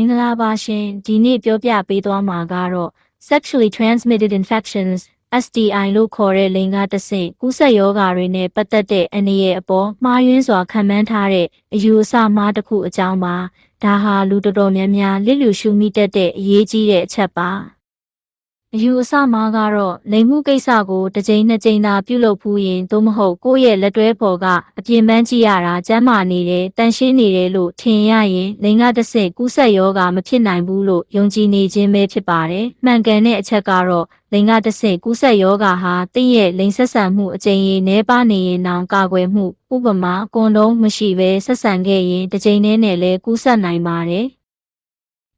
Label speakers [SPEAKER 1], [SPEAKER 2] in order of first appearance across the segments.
[SPEAKER 1] င်္ဂလာပါရှင်ဒီနေ့ပြောပြပေးသွားမှာကတော့ sexually transmitted infections STI လို့ခေါ်တဲ့လိင်္ဂတစ်ဆင့်ကူးစက်ရောဂါတွေနဲ့ပတ်သက်တဲ့အနေရဲ့အပေါ်မှားယွင်းစွာခံမှန်းထားတဲ့အယူအဆမှားတစ်ခုအကြောင်းပါဒါဟာလူတော်တော်များများလစ်လျူရှုမိတတ်တဲ့အရေးကြီးတဲ့အချက်ပါ အယူအဆမှားကတော့လိင်မှုကိစ္စကိုတစ်ကြိမ်နှစ်ကြိမ်သာပြုလုပ်ဖူးရင်သို့မဟုတ်ကိုယ့်ရဲ့လက်တွဲဖော်ကအပြင်ပန်းကြည့်ရတာကျမ်းမာနေတယ်တန်ရှင်းနေတယ်လို့ထင်ရရင်လိင်္ဂတစ်ဆင့်ကူးစက်ရောဂါမဖြစ်နိုင်ဘူးလို့ယုံကြည်နေခြင်းပဲဖြစ်ပါတယ်။မှန်ကန်တဲ့အချက်ကတော့လိင်္ဂတစ်ဆင့်ကူးစက်ရောဂါဟာတင့်ရဲ့လိင်ဆက်ဆံမှုအကြိမ်ရေနှဲပါနေရင်တောင်ကာကွယ်မှုဥပမာကွန်ဒုံးမရှိဘဲဆက်ဆံခဲ့ရင်တစ်ကြိမ်နဲ့နဲ့လည်းကူးစက်နိုင်ပါတယ်။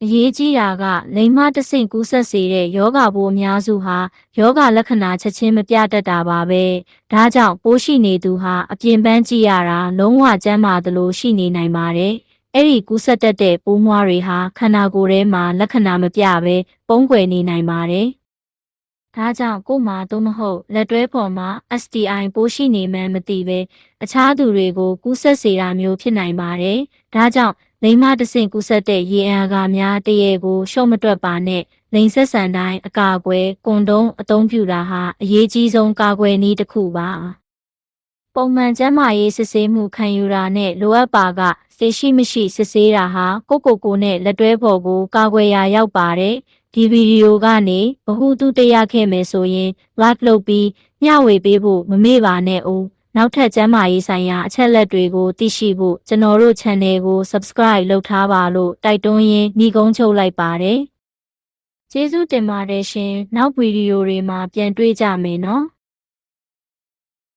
[SPEAKER 1] အရေးကြီးတာကလိင်မတစ်ဆင့်ကူးဆက်စေတဲ့ယောဂပိုးအများစုဟာယောဂလက္ခဏာချက်ချင်းမပြတတ်တာပါပဲ။ဒါကြောင့်ပိုးရှိနေသူဟာအပြင်ပန်းကြည့်ရတာလုံးဝကျန်းမာသလိုရှိနေနိုင်ပါတယ်။အဲ့ဒီကူးဆက်တတ်တဲ့ပိုးမွှားတွေဟာခန္ဓာကိုယ်ထဲမှာလက္ခဏာမပြဘဲပုံကွယ်နေနိုင်ပါတယ်။ဒါကြောင့်ကိုယ်မှာသို့မဟုတ်လက်တွဲဖော်မှာ STI ပိုးရှိနေမှန်းမသိပဲအခြားသူတွေကိုကူးဆက်စေတာမျိုးဖြစ်နိုင်ပါတယ်။ဒါကြောင့် လိင်မတစ်ဆင့်ကူးဆက်တဲ့ရေအံကာများတရေကိုရှုံ့မတွက်ပါနဲ့လိင်ဆက်ဆံတိုင်းအကာအကွယ်ကွန်ဒုံးအသုံးပြုတာဟာအရေးကြီးဆုံးကာကွယ်နည်းတစ်ခုပါပုံမှန်ကျန်းမာရေးစစ်ဆေးမှုခံယူတာနဲ့လိုအပ်ပါကသိရှိမရှိစစ်ဆေးတာဟာကိုကိုကိုနဲ့လက်တွဲဖော်ကိုကာကွယ်ရာရောက်ပါတယ်ဒီဗီဒီယိုကနေဘ ഹു တုတရခဲ့မယ်ဆိုရင် like လုပ်ပြီးမျှဝေပေးဖို့မမေ့ပါနဲ့ဦး နောက်ထပ်ကျမ်းမာရေးဆိုင်ရာအချက်လက်တွေကိုသိရှိဖို့ကျွန်တော်တို့ channel ကို subscribe လုပ်ထားပါလို့တိုက်တွန်းရင်းညီကုန်းချုပ်လိုက်ပါတယ်ကျေးဇူးတင်ပါတယ်ရှင်နောက်ဗီဒီယိုတွေမှာပြန်တွေ့ကြမယ်နော်